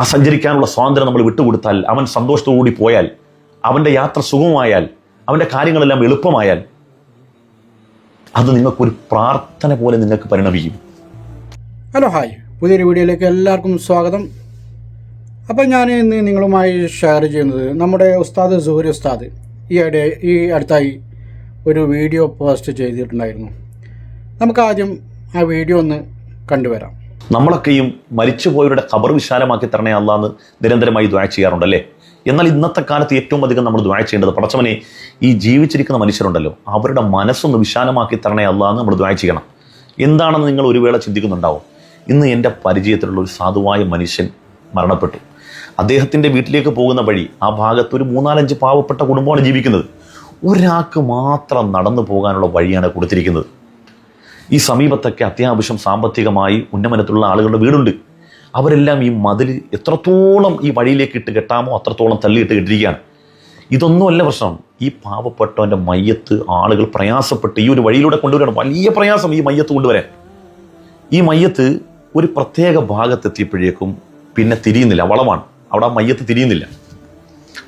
ആ സഞ്ചരിക്കാനുള്ള സ്വാതന്ത്ര്യം നമ്മൾ വിട്ടുകൊടുത്താൽ അവൻ സന്തോഷത്തോടുകൂടി പോയാൽ അവന്റെ യാത്ര സുഖമായാൽ അവന്റെ കാര്യങ്ങളെല്ലാം എളുപ്പമായാൽ അത് നിങ്ങൾക്കൊരു പ്രാർത്ഥന പോലെ നിങ്ങൾക്ക് പരിണമിക്കും. Hello hi. പുതിയൊരു വീഡിയോയിലേക്ക് എല്ലാവർക്കും സ്വാഗതം. അപ്പം ഞാൻ ഇന്ന് നിങ്ങളുമായി ഷെയർ ചെയ്യുന്നത് നമ്മുടെ ഉസ്താദ് സുഹരി ഉസ്താദ് ഈ ഇടെ ഈ അടുത്തായി ഒരു വീഡിയോ പോസ്റ്റ് ചെയ്തിട്ടുണ്ടായിരുന്നു. നമുക്ക് ആദ്യം ആ വീഡിയോ ഒന്ന് കണ്ടുവരാം. നമ്മളൊക്കെയും മരിച്ചുപോയവരുടെ ഖബർ വിശാലമാക്കി തരണേ അല്ലാന്ന് നിരന്തരമായി ദ്വാ ചെയ്യാറുണ്ടല്ലേ? എന്നാൽ ഇന്നത്തെ കാലത്ത് ഏറ്റവും അധികം നമ്മൾ ദ്വായ ചെയ്യേണ്ടത് പടച്ചവനെ ഈ ജീവിച്ചിരിക്കുന്ന മനുഷ്യരുണ്ടല്ലോ. അവരുടെ മനസ്സൊന്ന് വിശാലമാക്കി തരണേ അല്ലാന്ന് നമ്മൾ ദ്വായ ചെയ്യണം. എന്താണെന്ന് നിങ്ങൾ ഒരു വേള ചിന്തിക്കുന്നുണ്ടാവും. ഇന്ന് എന്റെ പരിചയത്തിലുള്ള ഒരു സാധുവായ മനുഷ്യൻ മരണപ്പെട്ടു. അദ്ദേഹത്തിന്റെ വീട്ടിലേക്ക് പോകുന്ന വഴി ആ ഭാഗത്ത് ഒരു മൂന്നാലഞ്ച് പാവപ്പെട്ട കുടുംബമാണ് ജീവിക്കുന്നത്. ഒരാൾക്ക് മാത്രം നടന്നു പോകാനുള്ള വഴിയാണ് കൊടുത്തിരിക്കുന്നത്. ഈ സമീപത്തൊക്കെ അത്യാവശ്യം സാമ്പത്തികമായി ഉന്നമനത്തിലുള്ള ആളുകളുടെ വീടുണ്ട്. അവരെല്ലാം ഈ മതിൽ എത്രത്തോളം ഈ വഴിയിലേക്ക് ഇട്ട് കെട്ടാമോ അത്രത്തോളം തള്ളിയിട്ട് കെട്ടിരിക്കുകയാണ്. ഇതൊന്നുമല്ല പ്രശ്നം. ഈ പാവപ്പെട്ടവന്റെ മയ്യത്ത് ആളുകൾ പ്രയാസപ്പെട്ട് ഈ ഒരു വഴിയിലൂടെ കൊണ്ടുവരണം വലിയ പ്രയാസം ഈ മയ്യത്ത് കൊണ്ടുവരാൻ. ഈ മയ്യത്ത് ഒരു പ്രത്യേക ഭാഗത്തെത്തിയപ്പോഴേക്കും പിന്നെ തിരിയുന്നില്ല. വളമാണ് അവിടെ ആ മയ്യത്ത് തിരിയുന്നില്ല.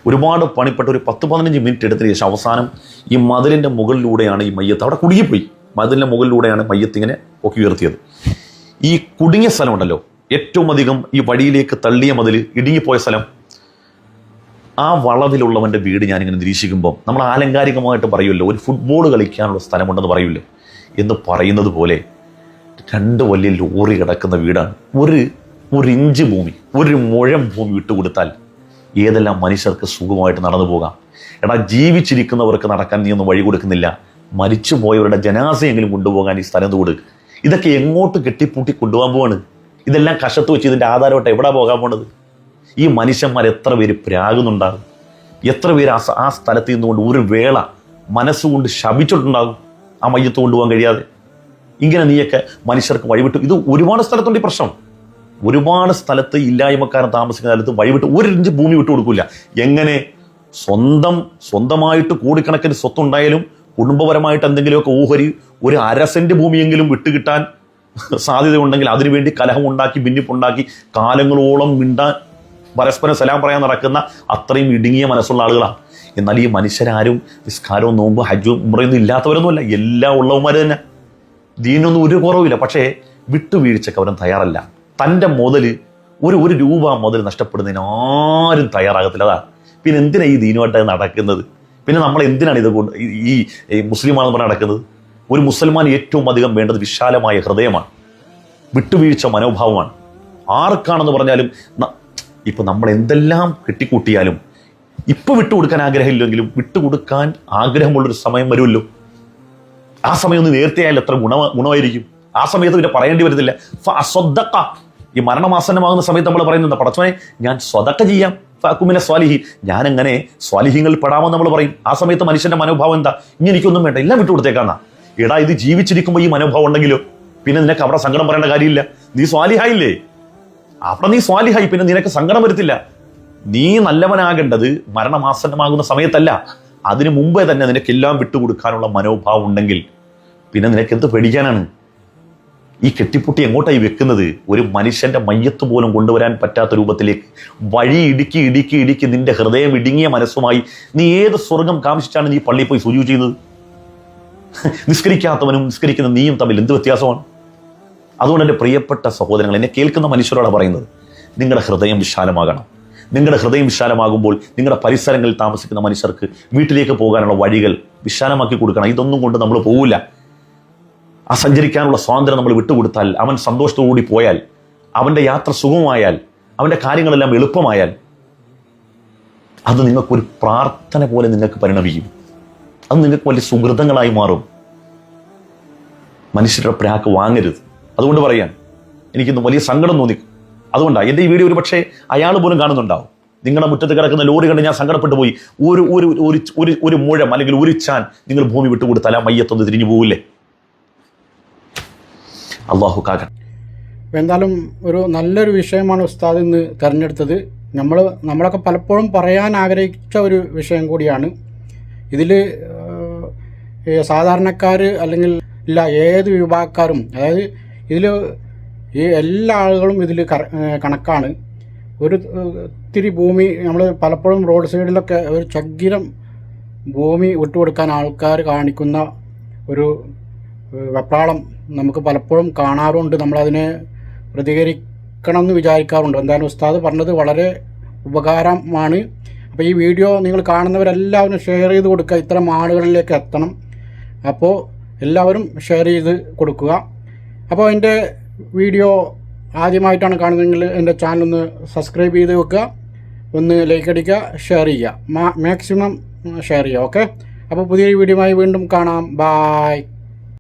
ഒരുപാട് പണിപ്പെട്ട ഒരു പത്ത് പതിനഞ്ച് മിനിറ്റ് എടുത്തതിന് ശേഷം അവസാനം ഈ മതിലിന്റെ മുകളിലൂടെയാണ് ഈ മയ്യത്ത്. അവിടെ കുടുങ്ങിപ്പോയി. മതിലിന്റെ മുകളിലൂടെയാണ് മയ്യത്തിങ്ങനെ പൊക്കി ഉയർത്തിയത്. ഈ കുടുങ്ങിയ സ്ഥലമുണ്ടല്ലോ. ഏറ്റവും അധികം ഈ വഴിയിലേക്ക് തള്ളിയ മതിൽ ഇടുങ്ങിപ്പോയ സ്ഥലം. ആ വളവിലുള്ളവന്റെ വീട് ഞാനിങ്ങനെ നിരീക്ഷിക്കുമ്പോൾ നമ്മൾ ആലങ്കാരികമായിട്ട് പറയുമല്ലോ ഒരു ഫുട്ബോൾ കളിക്കാനുള്ള സ്ഥലമുണ്ടെന്ന് പറയൂല്ലോ എന്ന് പറയുന്നത് പോലെ രണ്ട് വലിയ ലോറി കിടക്കുന്ന വീടാണ്. ഒരു ഒരു ഇഞ്ച് ഭൂമി ഒരു മുഴം ഭൂമി വിട്ടുകൊടുത്താൽ ഏതെല്ലാം മനുഷ്യർക്ക് സുഖമായിട്ട് നടന്നു പോകാം? എടാ ജീവിച്ചിരിക്കുന്നവർക്ക് നടക്കാൻ നീ ഒന്നും വഴി കൊടുക്കുന്നില്ല. മരിച്ചു പോയവരുടെ ജനാസയെങ്കിലും കൊണ്ടുപോകാൻ ഈ സ്ഥലം കൊടുക്ക്? ഇതൊക്കെ എങ്ങോട്ട് കെട്ടിപ്പൂട്ടി കൊണ്ടുപോകാൻ പോവാണ്? ഇതെല്ലാം കഷത്ത് വെച്ച് ഇതിന്റെ ആധാരമായിട്ട് എവിടെ പോകാൻ പോണത്? ഈ മനുഷ്യന്മാർ എത്ര പേര് പ്രാകുന്നുണ്ടാകും? എത്ര പേര് ആ ആ സ്ഥലത്ത് നിന്നുകൊണ്ട് ഒരു വേള മനസ്സുകൊണ്ട് ശപിച്ചിട്ടുണ്ടാകും? ആ മയ്യത്ത് കൊണ്ടുപോകാൻ കഴിയാതെ. ഇങ്ങനെ നീയൊക്കെ മനുഷ്യർക്ക് വഴിവിട്ടു. ഇത് ഒരുപാട് സ്ഥലത്തുണ്ട് ഈ പ്രശ്നം. ഒരുപാട് സ്ഥലത്ത് ഇല്ലായ്മക്കാരൻ താമസിക്കുന്ന സ്ഥലത്ത് വഴിവിട്ട് ഒരു ഇഞ്ച് ഭൂമി വിട്ടു കൊടുക്കില്ല എങ്ങനെ സ്വന്തം സ്വന്തമായിട്ട് കോടിക്കണക്കിന് സ്വത്തുണ്ടായാലും കുടുംബപരമായിട്ട് എന്തെങ്കിലുമൊക്കെ ഓഹരി ഒരു അര സെന്റ് ഭൂമിയെങ്കിലും വിട്ടുകിട്ടാൻ സാധ്യതയുണ്ടെങ്കിൽ അതിനുവേണ്ടി കലഹം ഉണ്ടാക്കി ഭിന്നിപ്പുണ്ടാക്കി കാലങ്ങളോളം മിണ്ടാൻ പരസ്പരം സലാം പറയാൻ നടക്കുന്ന അത്രയും ഇടുങ്ങിയ മനസ്സുള്ള ആളുകളാണ്. എന്നാൽ ഈ മനുഷ്യരാരും നിസ്കാരവും നോമ്പ് ഹജ്ജും ഉമ്രയൊന്നും ഇല്ലാത്തവരൊന്നുമല്ല. എല്ലാ ഉള്ളവന്മാർ തന്നെ. ദീനൊന്നും ഒരു കുറവില്ല പക്ഷേ വിട്ടുവീഴ്ചക്ക് അവരും തയ്യാറല്ല. തന്റെ മുതൽ ഒരു ഒരു രൂപ മുതൽ നഷ്ടപ്പെടുന്നതിന് ആരും തയ്യാറാകത്തില്ല. അതാണ് പിന്നെ എന്തിനാണ് ഈ ദീനുമായിട്ട് നടക്കുന്നത്? പിന്നെ നമ്മൾ എന്തിനാണ് ഇത് ഈ- മുസ്ലിമാണെന്ന് പറഞ്ഞ് നടക്കുന്നത്? ഒരു മുസൽമാൻ ഏറ്റവും അധികം വേണ്ടത് വിശാലമായ ഹൃദയമാണ്. വിട്ടുവീഴ്ച മനോഭാവമാണ്. ആർക്കാണെന്ന് പറഞ്ഞാലും ഇപ്പൊ നമ്മൾ എന്തെല്ലാം കെട്ടിക്കൂട്ടിയാലും ഇപ്പൊ വിട്ടുകൊടുക്കാൻ ആഗ്രഹമില്ലെങ്കിലും വിട്ടുകൊടുക്കാൻ ആഗ്രഹമുള്ളൊരു സമയം വരുമല്ലോ. ആ സമയം ഒന്ന് നേരത്തെ ആയാലും എത്ര ഗുണ ഗുണമായിരിക്കും? ആ സമയത്ത് പിന്നെ പറയേണ്ടി വരുന്നില്ല. ഈ മരണമാസന്നമാകുന്ന സമയത്ത് നമ്മൾ പറയുന്നത് പടച്ചവനെ ഞാൻ സ്വതക്ക ചെയ്യാം. ഫാക്കുമിനെ സ്വാലിഹി. ഞാൻ എങ്ങനെ സ്വാലിഹിങ്ങളിൽ പെടാമെന്ന് നമ്മൾ പറയും? ആ സമയത്ത് മനുഷ്യന്റെ മനോഭാവം എന്താ? ഇനി എനിക്കൊന്നും വേണ്ട. എല്ലാം വിട്ടുകൊടുത്തേക്കാന്നാ എടാ ഇത് ജീവിച്ചിരിക്കുമ്പോൾ ഈ മനോഭാവം ഉണ്ടെങ്കിലോ? പിന്നെ നിനക്ക് അവിടെ സങ്കടം പറയേണ്ട കാര്യമില്ല. നീ സ്വാലിഹായില്ലേ? അവിടെ നീ സ്വാലിഹായി. പിന്നെ നിനക്ക് സങ്കടം വരത്തില്ല. നീ നല്ലവനാകേണ്ടത് മരണമാസന്നമാകുന്ന സമയത്തല്ല. അതിനു മുമ്പേ തന്നെ നിനക്ക് എല്ലാം വിട്ടുകൊടുക്കാനുള്ള മനോഭാവം ഉണ്ടെങ്കിൽ പിന്നെ നിനക്ക് എന്ത് പേടിക്കാനാണ്? ഈ കെട്ടിപ്പൊട്ടി എങ്ങോട്ടായി വെക്കുന്നത്? ഒരു മനുഷ്യന്റെ മയ്യത്ത് പോലും കൊണ്ടുവരാൻ പറ്റാത്ത രൂപത്തിലേക്ക്. വഴി ഇടുക്കി ഇടുക്കി ഇടുക്കി നിന്റെ ഹൃദയം ഇടുങ്ങിയ മനസ്സുമായി നീ ഏത് സ്വർഗം കാമിച്ചിട്ടാണ് നീ പള്ളിയിൽ പോയി സുജു ചെയ്യുന്നത് നിസ്കരിക്കാത്തവനും നിസ്കരിക്കുന്ന നീയും തമ്മിൽ എന്ത് വ്യത്യാസമാണ്? അതുകൊണ്ട് എന്റെ പ്രിയപ്പെട്ട സഹോദരങ്ങൾ എന്നെ കേൾക്കുന്ന മനുഷ്യരോടാണ് പറയുന്നത് നിങ്ങളുടെ ഹൃദയം വിശാലമാകണം. നിങ്ങളുടെ ഹൃദയം വിശാലമാകുമ്പോൾ നിങ്ങളുടെ പരിസരങ്ങളിൽ താമസിക്കുന്ന മനുഷ്യർക്ക് വീട്ടിലേക്ക് പോകാനുള്ള വഴികൾ വിശാലമാക്കി കൊടുക്കണം. ഇതൊന്നും കൊണ്ട് നമ്മൾ പോകില്ല ആ സഞ്ചരിക്കാനുള്ള സ്വാതന്ത്ര്യം നമ്മൾ വിട്ടുകൊടുത്താൽ അവൻ സന്തോഷത്തോടുകൂടി പോയാൽ അവന്റെ യാത്ര സുഖമായാൽ അവന്റെ കാര്യങ്ങളെല്ലാം എളുപ്പമായാൽ അത് നിങ്ങൾക്കൊരു പ്രാർത്ഥന പോലെ നിങ്ങൾക്ക് പരിണമിക്കും. അത് നിങ്ങൾക്ക് വലിയ സുഹൃതങ്ങളായി മാറും. മനുഷ്യരുടെ പ്രാക്ക് വാങ്ങരുത്. അതുകൊണ്ട് പറയാൻ എനിക്കിന്ന് വലിയ സങ്കടം തോന്നി. അതുകൊണ്ടാണ് എന്റെ ഈ വീഡിയോ ഒരു പക്ഷേ അയാൾ പോലും കാണുന്നുണ്ടാവും. നിങ്ങളുടെ മുറ്റത്ത് കിടക്കുന്ന ലോറി കണ്ട് ഞാൻ സങ്കടപ്പെട്ടു പോയി. ഒരു ഒരു ഒരു ഒരു മുഴം അല്ലെങ്കിൽ ഒരു ചാൻ നിങ്ങൾ ഭൂമി വിട്ടുകൊടുത്താൽ ആ മയ്യത്തൊന്ന് തിരിഞ്ഞു പോവില്ലേ? അള്ളാഹു കാക്കണം എന്തായാലും ഒരു നല്ലൊരു വിഷയമാണ് ഉസ്താദ് ഇന്ന് തിരഞ്ഞെടുത്തത്. നമ്മൾ നമ്മളൊക്കെ പലപ്പോഴും പറയാൻ ആഗ്രഹിച്ച ഒരു വിഷയം കൂടിയാണ്. ഇതിൽ സാധാരണക്കാർ അല്ലെങ്കിൽ ഇല്ല ഏത് വിഭാഗക്കാരും അതായത് ഇതിൽ ഈ എല്ലാ ആളുകളും ഇതിൽ കണക്കാണ്. ഒരു ഒത്തിരി ഭൂമി നമ്മൾ പലപ്പോഴും റോഡ് സൈഡിലൊക്കെ ഒരു ചകിരം ഭൂമി വിട്ടുകൊടുക്കാൻ ആൾക്കാർ കാണിക്കുന്ന ഒരു വെപ്രാളം നമുക്ക് പലപ്പോഴും കാണാറുണ്ട്. നമ്മളതിനെ പ്രതികരിക്കണം എന്ന് വിചാരിക്കാറുണ്ട്. എന്തായാലും ഉസ്താദ് പറഞ്ഞത് വളരെ ഉപകാരമാണ്. അപ്പോൾ ഈ വീഡിയോ നിങ്ങൾ കാണുന്നവരെല്ലാവരും ഷെയർ ചെയ്ത് കൊടുക്കുക. ഇത്തരം ആളുകളിലേക്ക് എത്തണം. അപ്പോൾ എല്ലാവരും ഷെയർ ചെയ്ത് കൊടുക്കുക. അപ്പോൾ എന്റെ വീഡിയോ ആദ്യമായിട്ടാണ് കാണുന്നതെങ്കിൽ എന്റെ ചാനൽ ഒന്ന് സബ്സ്ക്രൈബ് ചെയ്ത് വെക്കുക. ഒന്ന് ലൈക്ക് അടിക്കുക ഷെയർ ചെയ്യുക. മാക്സിമം ഷെയർ ചെയ്യുക ഓക്കെ അപ്പോൾ പുതിയൊരു വീഡിയോയുമായി വീണ്ടും കാണാം. ബായ്